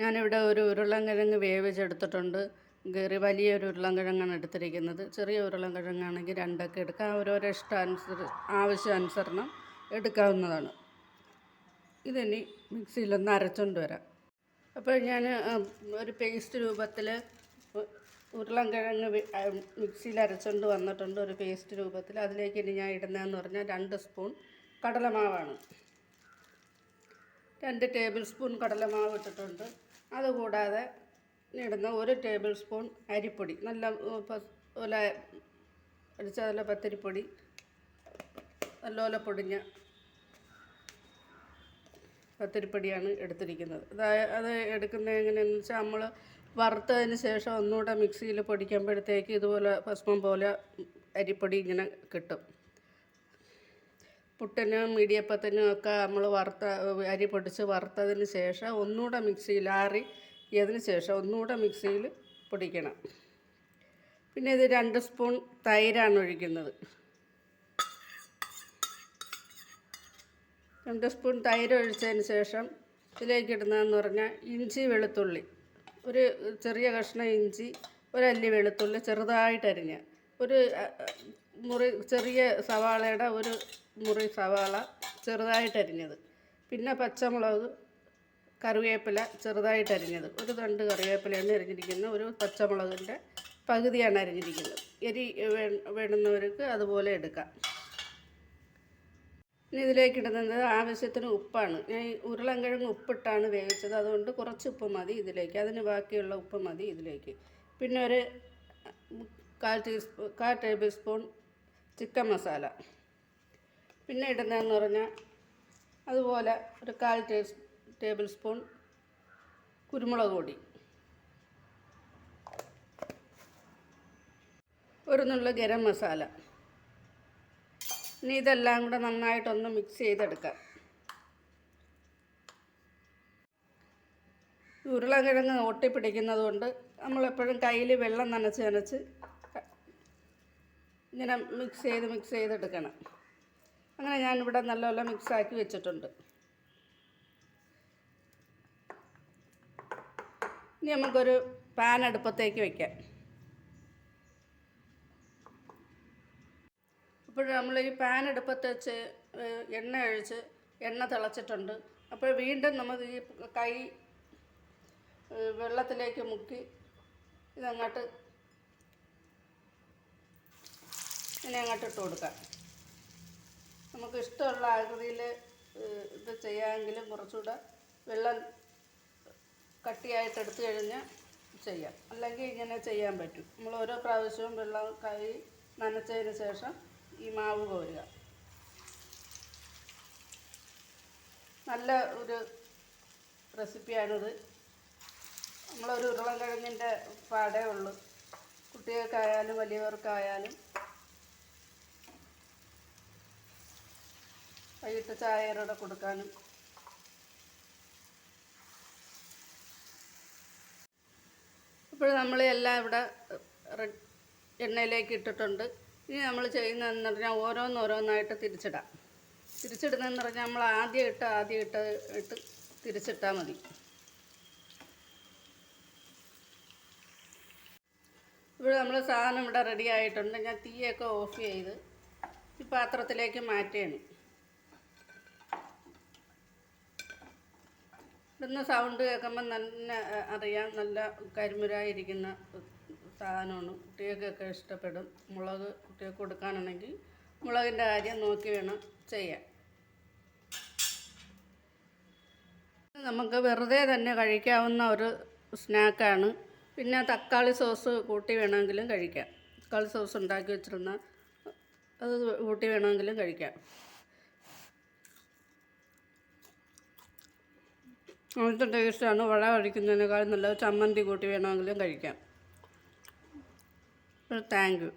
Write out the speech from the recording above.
ഞാനിവിടെ ഒരു ഉരുളൻകിഴങ്ങ് വേവിച്ചെടുത്തിട്ടുണ്ട്. കയറി വലിയൊരു ഉരുളൻകിഴങ്ങാണ് എടുത്തിരിക്കുന്നത്. ചെറിയ ഉരുളൻകിഴങ്ങാണെങ്കിൽ രണ്ടൊക്കെ എടുക്കാം. ഓരോരോ ഇഷ്ടാനുസരി ആവശ്യാനുസരണം എടുക്കാവുന്നതാണ്. ഇതിനി മിക്സിയിലൊന്ന് അരച്ചുകൊണ്ട് വരാം. അപ്പോൾ ഞാൻ ഒരു പേസ്റ്റ് രൂപത്തിൽ ഉരുളൻകിഴങ്ങ് മിക്സിയിൽ അരച്ചുകൊണ്ട് വന്നിട്ടുണ്ട് ഒരു പേസ്റ്റ് രൂപത്തിൽ അതിലേക്ക് ഇനി ഞാൻ ഇടുന്നതെന്ന് പറഞ്ഞാൽ രണ്ട് സ്പൂൺ കടലമാവാണ്. രണ്ട് ടേബിൾ സ്പൂൺ കടലമാവ് ഇട്ടിട്ടുണ്ട്. അതുകൂടാതെ ഇടുന്ന ഒരു ടേബിൾ സ്പൂൺ അരിപ്പൊടി. നല്ല പോലെ അടിച്ച നല്ല പത്തിരിപ്പൊടി നല്ലപോലെ പൊടിഞ്ഞ പത്തിരിപ്പൊടിയാണ് എടുത്തിരിക്കുന്നത്. അതായത് അത് എടുക്കുന്നത് എങ്ങനെയാണെന്ന് വെച്ചാൽ നമ്മൾ വറുത്തതിന് ശേഷം ഒന്നുകൂടെ മിക്സിയിൽ പൊടിക്കുമ്പോഴത്തേക്ക് ഇതുപോലെ ഭസ്മം പോലെ അരിപ്പൊടി ഇങ്ങനെ കിട്ടും. പുട്ടിനും ഇടിയപ്പത്തിനും ഒക്കെ നമ്മൾ വറുത്ത അരി പൊടിച്ച് വറുത്തതിന് ശേഷം ഒന്നുകൂടെ മിക്സിയിൽ ആറി ഇതിന് ശേഷം ഒന്നുകൂടെ മിക്സിയിൽ പൊടിക്കണം. പിന്നെ ഇത് രണ്ട് സ്പൂൺ തൈരാണ് ഒഴിക്കുന്നത്. രണ്ട് സ്പൂൺ തൈര് ഒഴിച്ചതിന് ശേഷം ഇതിലേക്ക് ഇടുന്നതെന്ന് പറഞ്ഞാൽ ഇഞ്ചി വെളുത്തുള്ളി. ഒരു ചെറിയ കഷ്ണം ഇഞ്ചി ഒരല്ലി വെളുത്തുള്ളി ചെറുതായിട്ട് അരിഞ്ഞ. ഒരു മുറി ചെറിയ സവാളയുടെ ഒരു മുറി സവാള ചെറുതായിട്ട് അരിഞ്ഞത്. പിന്നെ പച്ചമുളക് കറിവേപ്പില ചെറുതായിട്ട് അരിഞ്ഞത്. ഒരു രണ്ട് കറിവേപ്പിലയാണ് അരിഞ്ഞിരിക്കുന്നത്. ഒരു പച്ചമുളകിന്റെ പകുതിയാണ് അരിഞ്ഞിരിക്കുന്നത്. എരി വേണ്ടുന്നവർക്ക് അതുപോലെ എടുക്കാം. ഇനി ഇതിലേക്ക് ഇടുന്നത് ആവശ്യത്തിന് ഉപ്പാണ്. ഞാൻ ഉരുളൻകിഴങ്ങ് ഉപ്പിട്ടാണ് വേവിച്ചത്. അതുകൊണ്ട് കുറച്ച് ഉപ്പ് മതി ഇതിലേക്ക്. അതിന് ബാക്കിയുള്ള ഉപ്പ് മതി ഇതിലേക്ക്. പിന്നെ ഒരു കാൽ ടീസ്പൂ കാൽ ടേബിൾ സ്പൂൺ ചിക്കൻ മസാല. പിന്നെ ഇടുന്നതെന്ന് പറഞ്ഞാൽ അതുപോലെ ഒരു കാൽ ടേബിൾ സ്പൂൺ കുരുമുളക് പൊടി. ഒരു നുള്ള ഗരം മസാല. ഇനി ഇതെല്ലാം കൂടെ നന്നായിട്ടൊന്ന് മിക്സ് ചെയ്തെടുക്കാം. ഉരുളക്കിഴങ്ങ് ഒട്ടിപ്പിടിക്കുന്നത് കൊണ്ട് നമ്മളെപ്പോഴും കയ്യിൽ വെള്ളം നനച്ച് നനച്ച് ഇങ്ങനെ മിക്സ് ചെയ്ത് മിക്സ് ചെയ്തെടുക്കണം. അങ്ങനെ ഞാനിവിടെ നല്ലപോലെ മിക്സാക്കി വെച്ചിട്ടുണ്ട്. ഇനി നമുക്കൊരു പാൻ അടുപ്പത്തേക്ക് വയ്ക്കാം അപ്പോൾ നമ്മൾ ഈ പാൻ അടുപ്പത്ത് വെച്ച് എണ്ണ ഒഴിച്ച് എണ്ണ തിളച്ചിട്ടുണ്ട്. അപ്പോൾ വീണ്ടും നമുക്ക് ഈ കൈ വെള്ളത്തിലേക്ക് മുക്കി ഇതങ്ങോട്ട് ഇനി അങ്ങോട്ട് ഇട്ട് കൊടുക്കാം. നമുക്ക് ഇഷ്ടമുള്ള ആകൃതിയിൽ ഇത് ചെയ്യാമെങ്കിലും കുറച്ചുകൂടെ വെള്ളം കട്ടിയായിട്ട് എടുത്തു കഴിഞ്ഞാൽ ചെയ്യാം. അല്ലെങ്കിൽ ഇങ്ങനെ ചെയ്യാൻ പറ്റും. നമ്മൾ ഓരോ പ്രാവശ്യവും വെള്ളം കൈ നനച്ചതിന് ശേഷം ഈ മാവ് കോരുക. നല്ല ഒരു റെസിപ്പിയാണിത്. നമ്മളൊരു ഉരുളൻകിഴങ്ങിന്റെ പാടേ ഉള്ളൂ. കുട്ടികൾക്കായാലും വലിയവർക്കായാലും വൈകിട്ട് ചായയുടെ കൊടുക്കാനും. ഇപ്പോൾ നമ്മൾ എല്ലാം ഇവിടെ എണ്ണയിലേക്ക് ഇട്ടിട്ടുണ്ട്. ഇനി നമ്മൾ ചെയ്യുന്നതെന്ന് പറഞ്ഞാൽ ഓരോന്നോരോന്നായിട്ട് തിരിച്ചിടാം. തിരിച്ചിടുന്നതെന്ന് പറഞ്ഞാൽ നമ്മൾ ആദ്യം ഇട്ട് ആദ്യം ഇട്ട് ഇട്ട് തിരിച്ചിട്ടാൽ മതി. ഇവിടെ നമ്മൾ സാധനം ഇവിടെ റെഡി ആയിട്ടുണ്ട്. ഞാൻ തീയൊക്കെ ഓഫ് ചെയ്ത് ഈ പാത്രത്തിലേക്ക് മാറ്റുകയാണ് ഇടുന്ന സൗണ്ട് കേൾക്കുമ്പോൾ നല്ല അറിയാം. നല്ല കരിമുരായിരിക്കുന്ന സാധനമാണ്. കുട്ടികൾക്കൊക്കെ ഇഷ്ടപ്പെടും. മുളക് കുട്ടികൾക്ക് കൊടുക്കാനാണെങ്കിൽ മുളകിന്റെ കാര്യം നോക്കി വേണം ചെയ്യാൻ. നമുക്ക് വെറുതെ തന്നെ കഴിക്കാവുന്ന ഒരു സ്നാക്കാണ്. പിന്നെ തക്കാളി സോസ് കൂട്ടി വേണമെങ്കിലും കഴിക്കാം. തക്കാളി സോസ് ഉണ്ടാക്കി വെച്ചിരുന്ന അത് കൂട്ടി വേണമെങ്കിലും കഴിക്കാം. അങ്ങനത്തെ ടേസ്റ്റാണ്. വട കഴിക്കുന്നതിനേക്കാൾ നല്ലത് ചമ്മന്തി കൂട്ടി വേണമെങ്കിലും കഴിക്കാം. Thank you.